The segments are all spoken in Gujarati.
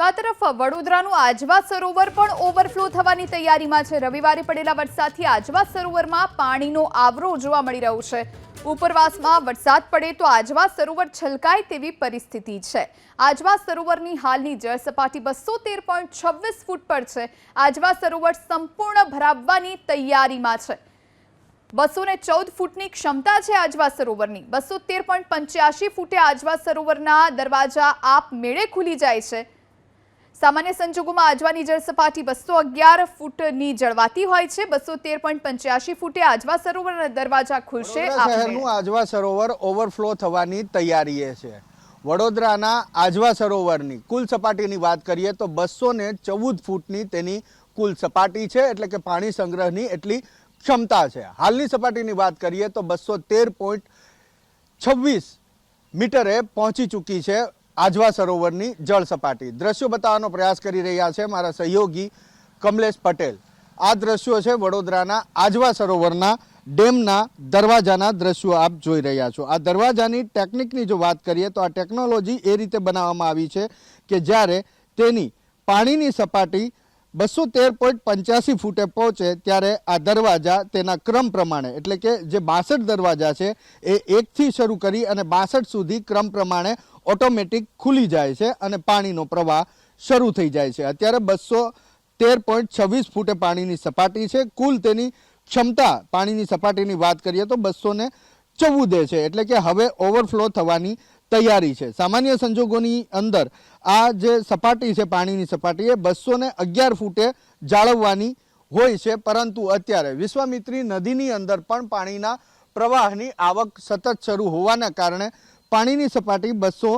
તો આ તરફ વડોદરાનું આજવા સરોવર પણ ઓવરફ્લો થવાની તૈયારીમાં છે. રવિવારે પડેલા વરસાદથી આજવા સરોવરમાં પાણીનો આવરો જોવા મળી રહ્યો છે. ઉપરવાસમાં વરસાદ પડે તો આજવા સરોવર છલકાય તેવી પરિસ્થિતિ છે. આજવા સરોવરની હાલની જળ સપાટી બસો તેર પોઈન્ટ છવ્વીસ ફૂટ પર છે. આજવા સરોવર સંપૂર્ણ ભરાવવાની તૈયારીમાં છે. બસો ને ચૌદ ફૂટની ક્ષમતા છે આજવા સરોવરની. બસો તેર પોઈન્ટ પંચ્યાસી ફૂટે આજવા સરોવરના દરવાજા આપ મેળે ખુલી જાય છે. સામાન્ય સંજોગોમાં આજવાની જળ સપાટી બસો અગિયાર ફૂટની જળવાતી હોય છે. બસો તેર પોઈન્ટ પંચ્યાસી ફૂટે આજવા સરોવર દરવાજા ખુલશે શહેરનું આજવા સરોવર ઓવરફ્લો થવાની તૈયારીએ છે. વડોદરાના આજવા સરોવરની કુલ સપાટીની વાત કરીએ તો બસો ને ચૌદ ફૂટની તેની કુલ સપાટી છે એટલે કે પાણી સંગ્રહની એટલી ક્ષમતા છે. હાલની સપાટીની વાત કરીએ તો બસો તેર પોઈન્ટ છવ્વીસ મીટરે પહોંચી ચૂકી છે આજવા સરોવરની જળ સપાટી. દ્રશ્યો બતાવવાનો પ્રયાસ કરી રહ્યા છે મારા સહયોગી કમલેશ પટેલ. આ દ્રશ્યો છે વડોદરાના આજવા સરોવરના ડેમના દરવાજાના દ્રશ્યો આપ જોઈ રહ્યા છો. આ દરવાજાની ટેકનિકની જો વાત કરીએ તો આ ટેકનોલોજી એ રીતે બનાવવામાં આવી છે કે જ્યારે તેની પાણીની સપાટી બસો તેર પોઈન્ટ પંચ્યાસી ફૂટે પહોંચે ત્યારે આ દરવાજા તેના ક્રમ પ્રમાણે, એટલે કે જે બાસઠ દરવાજા છે, એ એકથી શરૂ કરી અને બાસઠ સુધી ક્રમ પ્રમાણે ઓટોમેટિક ખુલી જાય છે અને પાણીનો પ્રવાહ શરૂ થઈ જાય છે. અત્યારે બસો તેર પોઈન્ટ છવ્વીસ ફૂટે પાણીની સપાટી છે. કુલ તેની ક્ષમતા, પાણીની સપાટીની વાત કરીએ તો બસો ચૌદે છે, એટલે કે હવે ઓવરફ્લો થવાની તૈયારી છે. સામાન્ય સંજોગોની અંદર આ જે સપાટી છે, પાણીની સપાટી, એ બસો ને અગિયાર ફૂટે જાળવવાની હોય છે. પરંતુ અત્યારે વિશ્વામિત્રી નદીની અંદર પણ પાણીના પ્રવાહની આવક સતત શરૂ હોવાના કારણે પાણીની સપાટી બસો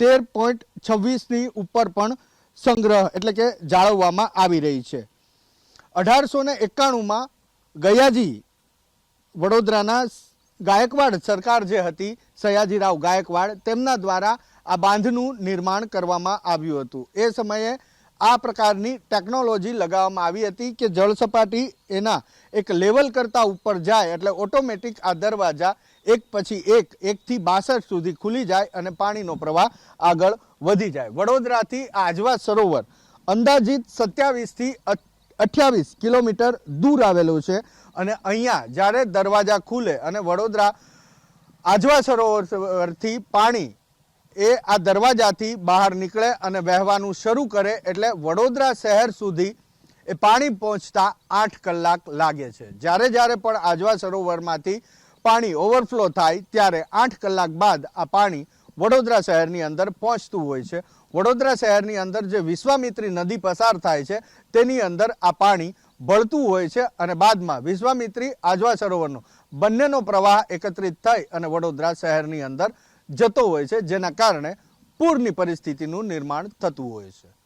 તેર પોઈન્ટ છવ્વીસની ઉપર પણ સંગ્રહ એટલે કે જાળવવામાં આવી રહી છે. અઢારસો ને એકાણુંમાં ગયાજી વડોદરાના ગાયકવાડ સરકાર જે હતી, સયાજીરાવ ગાયકવાડ, તેમના દ્વારા આ બાંધનું નિર્માણ કરવામાં આવ્યું હતું. એ સમયે આ પ્રકારની ટેકનોલોજી લગાવવામાં આવી હતી કે જળ સપાટી એના એક લેવલ કરતાં ઉપર જાય એટલે ઓટોમેટિક આ દરવાજા એક પછી એક, એકથી બાસઠ સુધી ખુલી જાય અને પાણીનો પ્રવાહ આગળ વધી જાય. વડોદરાથી આજવા સરોવર અંદાજિત સત્યાવીસથી અઠ્યાવીસ કિલોમીટર દૂર આવેલું છે. અને અહીંયા જ્યારે દરવાજા ખુલે અને વડોદરા આજવા સરોવરથી પાણી એ આ દરવાજાથી બહાર નીકળે અને વહેવાનું શરૂ કરે એટલે વડોદરા શહેર સુધી એ પાણી પહોંચતા આઠ કલાક લાગે છે. જ્યારે જ્યારે પણ આજવા સરોવરમાંથી પાણી ઓવરફ્લો થાય ત્યારે આઠ કલાક બાદ આ પાણી વડોદરા શહેરની અંદર પહોંચતું હોય છે. વડોદરા શહેરની અંદર જે વિશ્વામિત્રી નદી પસાર થાય છે, તેની અંદર આ પાણી ભળતું હોય છે અને બાદમાં વિશ્વામિત્રી આજવા સરોવરનો બંનેનો પ્રવાહ એકત્રિત થઈ અને વડોદરા શહેરની અંદર જતો હોય છે, જેના કારણે પૂરની પરિસ્થિતિનું નિર્માણ થતું હોય છે.